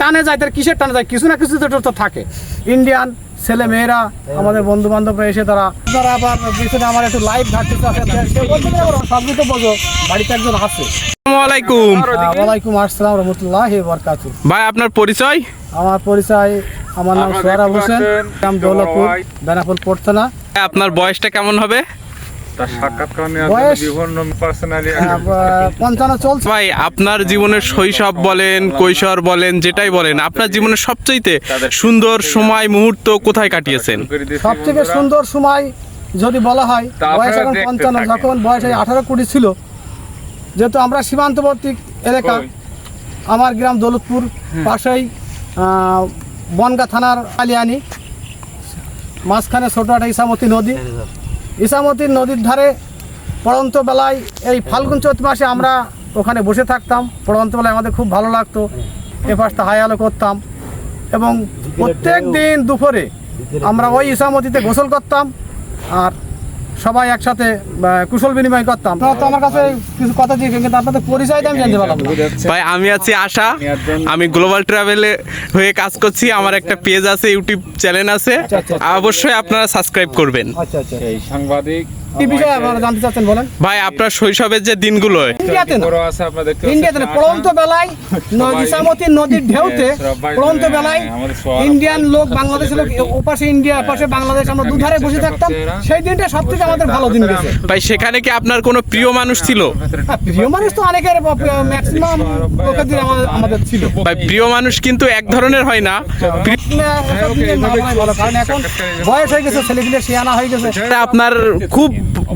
টানে যায় তার কিসের টানে যায়? কিছু না কিছু তো তো থাকে। ইন্ডিয়ান ছেলে মেয়েরা আমাদের বন্ধু বান্ধবরা এসে তারা তারা আবার পিছনে আমার একটু লাইভ ঘাটতে সব কিছু বোঝো বাড়িতে একজন আছে। আহ, ওয়ালাইকুম আসসালাম রহমতুল্লাহ বরকাতু ভাই আপনার পরিচয়? আমার পরিচয় আমার নাম সোহরাব হোসেন গ্রাম দৌলতপুর বেনাপুর পড়তনা। আপনার বয়সটা কেমন হবে? তার সাক্ষাৎকার নেওয়ার বিভিন্ন পার্সোনালি পঞ্চান্ন চলছে। ভাই আপনার জীবনের শৈশব বলেন কৈশোর বলেন যেটাই বলেন আপনার জীবনের সবচাইতে সুন্দর সময় মুহূর্ত কোথায় কাটিয়েছেন? সব থেকে সুন্দর সময় যদি বলা হয় বয়স এখন পঞ্চান্ন যখন বয়স এই আঠারো কোটি ছিল যেহেতু আমরা সীমান্তবর্তী এলাকা আমার গ্রাম দৌলতপুর পাশেই আহ, বনগা থানার আলিয়ানি মাঝখানে ছোটো একটা ইসামতি নদী। ইসামতি নদীর ধারে পড়ন্ত বেলায় এই ফাল্গুন চৈত মাসে আমরা ওখানে বসে থাকতাম। পড়ন্ত বেলায় আমাদের খুব ভালো লাগতো। এ পাশটা হাই আলো করতাম এবং প্রত্যেক দিন দুপুরে আমরা ওই ইসামতিতে গোসল করতাম। আর সবাই একসাথে কুশল বিনিময় করতাম। আপনারা তো আমার কাছে কিছু কথা দিয়ে কিন্তু আপনাদের পরিচয় আমি জানতে পারলাম ভাই আমি আছি আশা। আমি গ্লোবাল ট্রাভেলে হয়ে কাজ করছি। আমার একটা পেজ আছে ইউটিউব চ্যানেল আছে। আচ্ছা। অবশ্যই আপনারা সাবস্ক্রাইব করবেন। আচ্ছা আচ্ছা। এই সাংবাদিক কি বিষয়ে আপনারা জানতে চাচ্ছেন বলেন? ভাই আপনার শৈশবের যে দিনগুলো। ইন্ডিয়াতে না? বড় আছে আপনারা দেখতে ইন্ডিয়াতে পড়ন্ত বেলায় সবাই- নদীর ঢেউতে পড়ন্ত বেলায় ইন্ডিয়ান লোক বাংলাদেশের লোক ওপাশে ইন্ডিয়া পাশে বাংলাদেশ আমরা দুধারে বসে থাকতাম। সেই দিনটা সব থেকে আমাদের ভালো দিন গেছে। ভাই সেখানে কি আপনার কোনো প্রিয় মানুষ ছিল? প্রিয় মানুষ তো অনেকের ম্যাক্সিমাম আমাদের ছিল। ভাই প্রিয় মানুষ কিন্তু এক ধরনের হয় না। কারণ এখন বয়স হয়ে গেছে ছেলেপিলে শিয়ানা হয়ে গেছে। আপনার খুব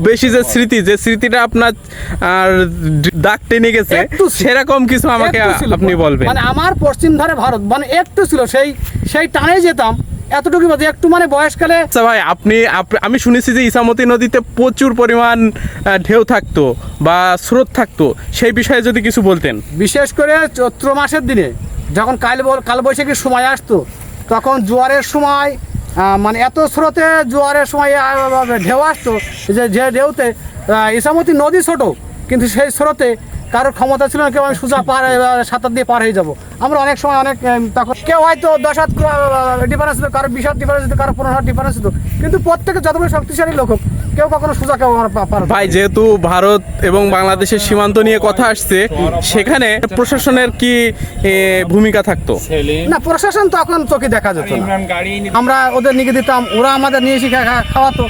বেশি যে স্মৃতি যে স্মৃতিটা আপনার আর দাগ টেনে গেছে একটু সেরকম কিছু আমাকে আপনি বলবেন। মানে আমার পশ্চিম ধারে ভারত মানে একটু ছিল সেই সেই টানে যেতাম এতটুকু বাজে একটু মানে বয়সকালে আচ্ছা ভাই আপনি আমি শুনেছি যে ইসামতি নদীতে প্রচুর পরিমাণ ঢেউ থাকতো বা স্রোত থাকতো সেই বিষয়ে যদি কিছু বলতেন। বিশেষ করে চৈত্র মাসের দিনে যখন কাল কালবৈশাখীর সময় আসতো তখন জোয়ারের সময় মানে এত স্রোতে জোয়ারের সময় ঢেউ আসতো, যে যে ঢেউতে ইসামতি নদী ছোট, কিন্তু সেই স্রোতে কারোর ক্ষমতা ছিল না, কেউ আমি সোজা পার সাঁতার দিয়ে পার হয়ে যাব। আমরা অনেক সময় অনেক তখন কেউ হয়তো দশ হাত ডিফারেন্স হতো কারও বিশ হাত ডিফারেন্স হতো কারও পনেরো হাত ডিফারেন্স হতো কিন্তু প্রত্যেকে যতগুলো শক্তিশালী লোক কেউ কখনো সোজা কেউ। ভাই যেহেতু ভারত এবং বাংলাদেশের সীমান্ত নিয়ে কথা আসছে সেখানে প্রশাসনের কি ভূমিকা থাকতো? না প্রশাসন তখন চোখে দেখা যেত না। আমরা ওদের নিয়ে দিতাম ওরা আমাদের নিয়ে এসে খা- খা- খাওয়াতো।